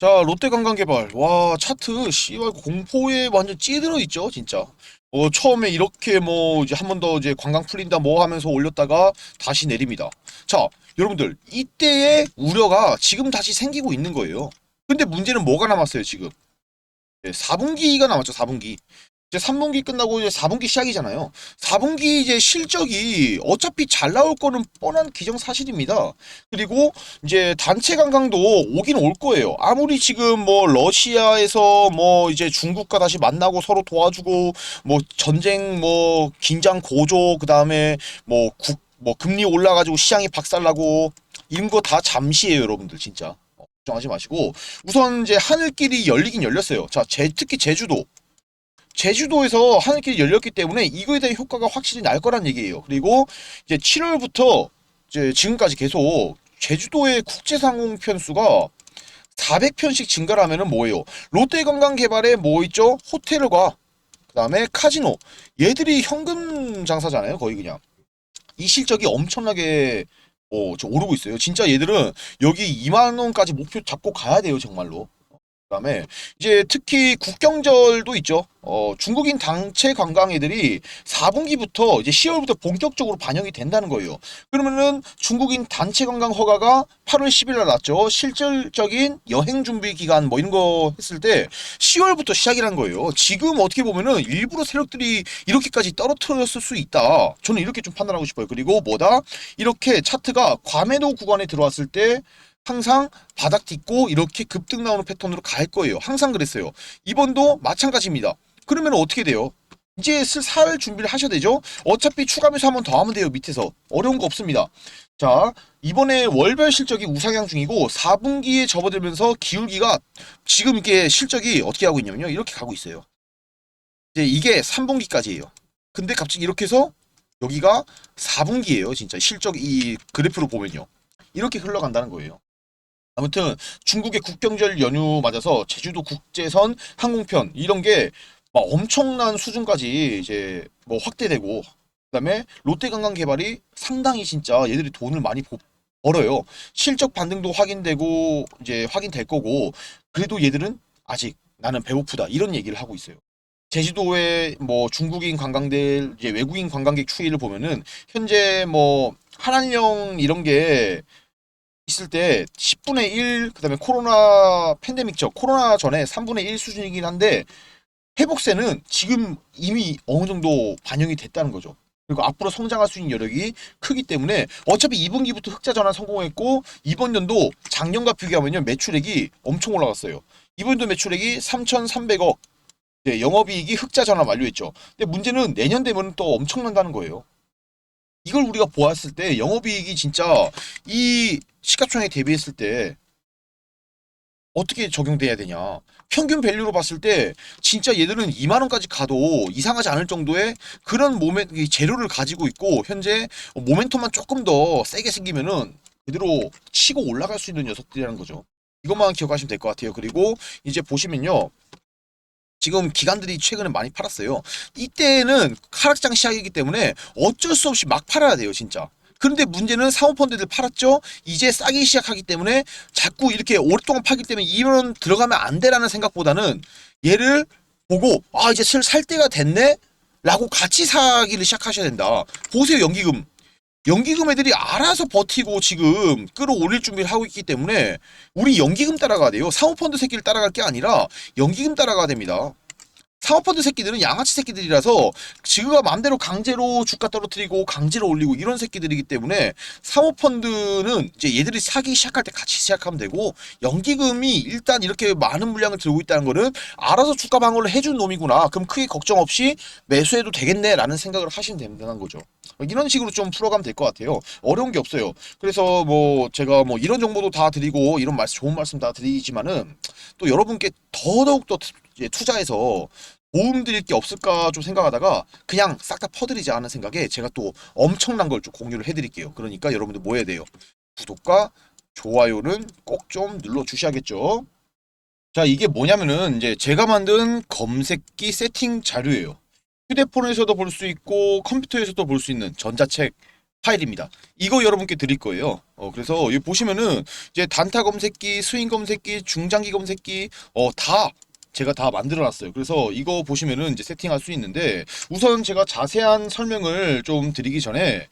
자, 롯데 관광개발. 와, 차트, 씨발, 공포에 완전 찌들어 있죠, 진짜. 어, 처음에 이렇게 뭐, 이제 한 번 더 이제 관광 풀린다 뭐 하면서 올렸다가 다시 내립니다. 자, 여러분들, 이때의 우려가 지금 다시 생기고 있는 거예요. 근데 문제는 뭐가 남았어요, 지금? 네, 4분기가 남았죠, 4분기. 이제 3분기 끝나고 이제 4분기 시작이잖아요. 4분기 이제 실적이 어차피 잘 나올 거는 뻔한 기정사실입니다. 그리고 이제 단체 관광도 오긴 올 거예요. 아무리 지금 뭐 러시아에서 뭐 이제 중국과 다시 만나고 서로 도와주고 뭐 전쟁 뭐 긴장 고조 그다음에 뭐 국 뭐 금리 올라가지고 시장이 박살나고 이런 거 다 잠시예요, 여러분들 진짜. 어, 걱정하지 마시고 우선 이제 하늘길이 열리긴 열렸어요. 자, 제, 특히 제주도 제주도에서 하늘길이 열렸기 때문에 이거에 대한 효과가 확실히 날 거란 얘기예요. 그리고 이제 7월부터 이제 지금까지 계속 제주도의 국제상공 편 수가 400편씩 증가를 하면은 뭐예요? 롯데관광개발에 뭐 있죠? 호텔과 그다음에 카지노 얘들이 현금 장사잖아요. 거의 그냥 이 실적이 엄청나게 어, 저 오르고 있어요. 진짜 얘들은 여기 2만 원까지 목표 잡고 가야 돼요, 정말로. 그다음에 이제 특히 국경절도 있죠. 어, 중국인 단체 관광 애들이 4분기부터 이제 10월부터 본격적으로 반영이 된다는 거예요. 그러면은 중국인 단체 관광 허가가 8월 10일 날 났죠. 실질적인 여행 준비 기간 뭐 이런 거 했을 때 10월부터 시작이란 거예요. 지금 어떻게 보면은 일부러 세력들이 이렇게까지 떨어뜨렸을 수 있다. 저는 이렇게 좀 판단하고 싶어요. 그리고 뭐다? 이렇게 차트가 과매도 구간에 들어왔을 때 항상 바닥 딛고 이렇게 급등 나오는 패턴으로 갈 거예요. 항상 그랬어요. 이번도 마찬가지입니다. 그러면 어떻게 돼요? 이제 슬살 준비를 하셔야 되죠? 어차피 추가 매수 한번 더 하면 돼요, 밑에서. 어려운 거 없습니다. 자, 이번에 월별 실적이 우상향 중이고 4분기에 접어들면서 기울기가 지금 이게 실적이 어떻게 하고 있냐면요. 이렇게 가고 있어요. 이제 이게 3분기까지예요. 근데 갑자기 이렇게 해서 여기가 4분기예요, 진짜. 실적 이 그래프로 보면요. 이렇게 흘러간다는 거예요. 아무튼 중국의 국경절 연휴 맞아서 제주도 국제선 항공편 이런 게 막 엄청난 수준까지 이제 뭐 확대되고 그다음에 롯데관광 개발이 상당히 진짜 얘들이 돈을 많이 보- 벌어요. 실적 반등도 확인되고 이제 확인될 거고 그래도 얘들은 아직 나는 배고프다 이런 얘기를 하고 있어요. 제주도의 뭐 중국인 관광들 이제 외국인 관광객 추이를 보면은 현재 뭐 한한령 이런 게 있을 때 10분의 1, 그 다음에 코로나 팬데믹죠. 코로나 전에 3분의 1 수준이긴 한데 회복세는 지금 이미 어느 정도 반영이 됐다는 거죠. 그리고 앞으로 성장할 수 있는 여력이 크기 때문에 어차피 2분기부터 흑자 전환 성공했고 이번 연도 작년과 비교하면요 매출액이 엄청 올라갔어요. 이번 연도 매출액이 3,300억. 네, 영업이익이 흑자 전환 완료했죠. 근데 문제는 내년 되면 또 엄청난다는 거예요. 이걸 우리가 보았을 때 영업이익이 진짜 이 시가총액 대비했을 때 어떻게 적용돼야 되냐. 평균 밸류로 봤을 때 진짜 얘들은 2만 원까지 가도 이상하지 않을 정도의 그런 이 재료를 가지고 있고 현재 모멘텀만 조금 더 세게 생기면은 그대로 치고 올라갈 수 있는 녀석들이라는 거죠. 이것만 기억하시면 될 것 같아요. 그리고 이제 보시면요. 지금 기관들이 최근에 많이 팔았어요. 이때는 하락장 시작이기 때문에 어쩔 수 없이 막 팔아야 돼요, 진짜. 그런데 문제는 사모펀드들 팔았죠. 이제 싸기 시작하기 때문에 자꾸 이렇게 오랫동안 팔기 때문에 이런 들어가면 안 돼라는 생각보다는 얘를 보고 아 이제 슬 살 때가 됐네 라고 같이 사기를 시작하셔야 된다. 보세요 연기금. 연기금 애들이 알아서 버티고 지금 끌어올릴 준비를 하고 있기 때문에 우리 연기금 따라가야 돼요. 사모펀드 새끼를 따라갈 게 아니라 연기금 따라가야 됩니다. 사모펀드 새끼들은 양아치 새끼들이라서 지그가 마음대로 강제로 주가 떨어뜨리고 강제로 올리고 이런 새끼들이기 때문에 사모펀드는 이제 얘들이 사기 시작할 때 같이 시작하면 되고 연기금이 일단 이렇게 많은 물량을 들고 있다는 거는 알아서 주가 방어를 해준 놈이구나. 그럼 크게 걱정 없이 매수해도 되겠네라는 생각을 하시면 된다는 거죠. 이런 식으로 좀 풀어가면 될 것 같아요. 어려운 게 없어요. 그래서 뭐 제가 뭐 이런 정보도 다 드리고 이런 말씀 좋은 말씀 다 드리지만은 또 여러분께 더더욱 더 투- 이제 투자해서 도움 드릴 게 없을까 좀 생각하다가 그냥 싹 다 퍼드리자 하는 생각에 제가 또 엄청난 걸 좀 공유를 해드릴게요. 그러니까 여러분들 뭐 해야 돼요? 구독과 좋아요는 꼭 좀 눌러 주셔야겠죠. 자, 이게 뭐냐면은 이제 제가 만든 검색기 세팅 자료예요. 휴대폰에서도 볼 수 있고 컴퓨터에서도 볼 수 있는 전자책 파일입니다. 이거 여러분께 드릴 거예요. 어, 그래서 여기 보시면은 이제 단타 검색기, 스윙 검색기, 중장기 검색기, 어, 다 제가 다 만들어 놨어요. 그래서 이거 보시면은 이제 세팅할 수 있는데 우선 제가 자세한 설명을 좀 드리기 전에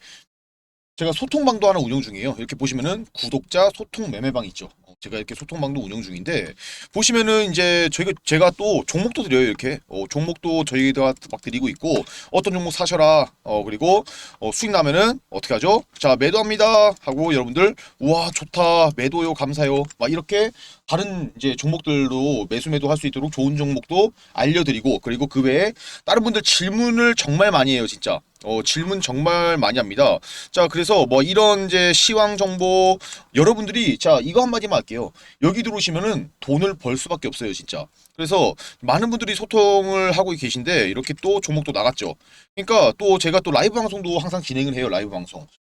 제가 소통방도 하나 운영 중이에요. 이렇게 보시면은 구독자 소통 매매방 있죠. 어, 제가 이렇게 소통방도 운영 중인데 보시면은 이제 저희가 제가 또 종목도 드려요 이렇게 어, 종목도 저희가 막 드리고 있고 어떤 종목 사셔라 어 그리고 어, 수익 나면은 어떻게 하죠? 자 매도합니다 하고 여러분들 우와 좋다 매도요 감사요 막 이렇게 다른 이제 종목들도 매수 매도 할 수 있도록 좋은 종목도 알려드리고 그리고 그 외에 다른 분들 질문을 정말 많이 해요 진짜. 어 질문 정말 많이 합니다. 자 그래서 뭐 이런 이제 시황 정보 여러분들이 자 이거 한마디만 할게요. 여기 들어오시면은 돈을 벌 수밖에 없어요 진짜. 그래서 많은 분들이 소통을 하고 계신데 이렇게 또 종목도 나갔죠. 그러니까 또 제가 또 라이브 방송도 항상 진행을 해요 라이브 방송